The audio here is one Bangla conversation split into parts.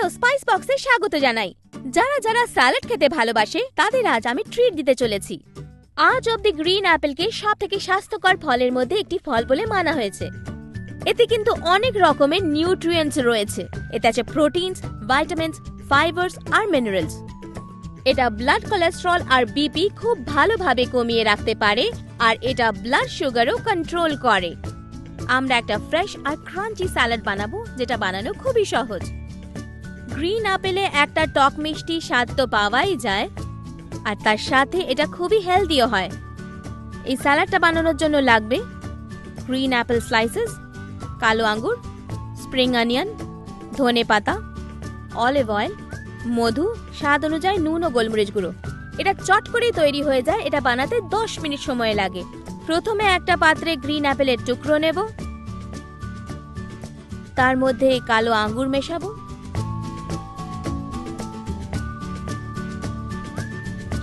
চলো স্পাইস বক্সে স্বাগত জানাই। যারা যারা স্যালাড খেতে ভালোবাসে, তাদের আজ আমি ট্রিট দিতে চলেছি। আজ অব্দি গ্রিন অ্যাপেলকে সব থেকে স্বাস্থ্যকর ফলের মধ্যে একটি ফল বলে মানা হয়েছে। এতে কিন্তু অনেক রকমের নিউট্রিয়েন্টস রয়েছে। এতে আছে প্রোটিনস ভাইটামিনস ফাইবার্স আর মিনারেলস এটা ব্লাড কোলেস্ট্রল আর বিপি খুব ভালোভাবে কমিয়ে রাখতে পারে আর এটা ব্লাড সুগারও কন্ট্রোল করে। আমরা একটা ফ্রেশ আর ক্রাঞ্চি স্যালাড বানাবো, যেটা বানানো খুবই সহজ। গ্রিন আপেলে একটা টক মিষ্টি স্বাদ তো পাওয়াই যায়। আর তার সাথে এটা খুবই হেলদিও হয়। এই স্যালাডটা বানানোর জন্য লাগবে গ্রিন অ্যাপেল স্লাইসেস কালো আঙ্গুর স্প্রিং অনিয়ন ধনে পাতা অলিভ অয়েল মধু, স্বাদ অনুযায়ী নুন ও গোলমরিচ গুঁড়ো। এটা চট করেই তৈরি হয়ে যায়, এটা বানাতে 10 মিনিট সময় লাগে। প্রথমে একটা পাত্রে গ্রিন অ্যাপেলের টুকরো নেব। তার মধ্যে কালো আঙ্গুর মেশাবো।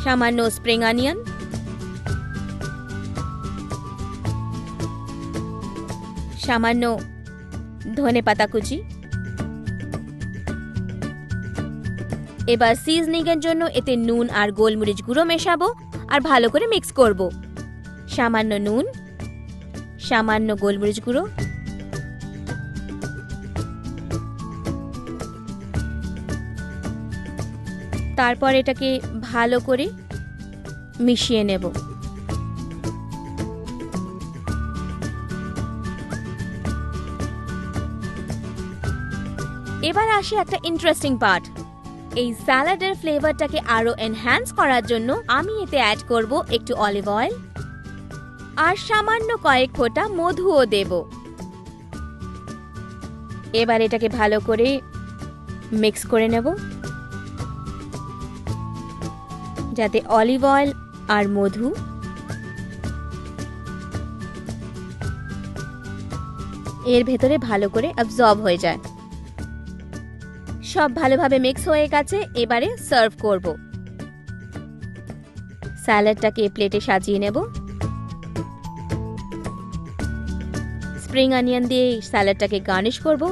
সামান্য স্প্রিং অনিয়ন। সামান্য ধনে পাতা কুচি। এবার সিজনিং এর জন্য এতে নুন আর গোলমরিচ গুঁড়ো মেশাবো আর ভালো করে মিক্স করব। সামান্য নুন, সামান্য গোলমরিচ গুঁড়ো। তারপর এটাকে ভালো করে মিশিয়ে নেব। এবার আসে একটা ইন্টারেস্টিং পার্ট এই স্যালাডের ফ্লেভারটাকে আরও এনহ্যান্স করার জন্য আমি এতে অ্যাড করব একটু অলিভ অয়েল আর সামান্য কয়েক ফোঁটা মধুও দেব। এবার এটাকে ভালো করে মিক্স করে নেব। যাতে অলিভ অয়েল আর মধু এর ভেতরে ভালো করে অ্যাবজর্ব হয়ে যায়। সব ভালোভাবে মিক্স হয়ে গেছে, এবারে সার্ভ করব। স্যালাডটাকে প্লেটে সাজিয়ে নেব। স্প্রিং অনিয়ন দিয়ে স্যালাডটাকে গার্নিশ করব।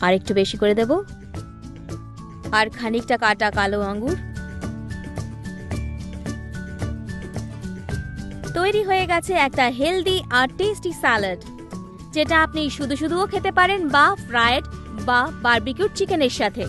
আর একটু বেশি করে দেব। আর খানিকটা কাটা কালো আঙ্গুর। তৈরি হয়ে গেছে একটা হেলদি আর টেস্টি স্যালাড যেটা আপনি শুধু শুধুও খেতে পারেন বা ফ্রায়েড বা বার্বিকিউড চিকেনের সাথে।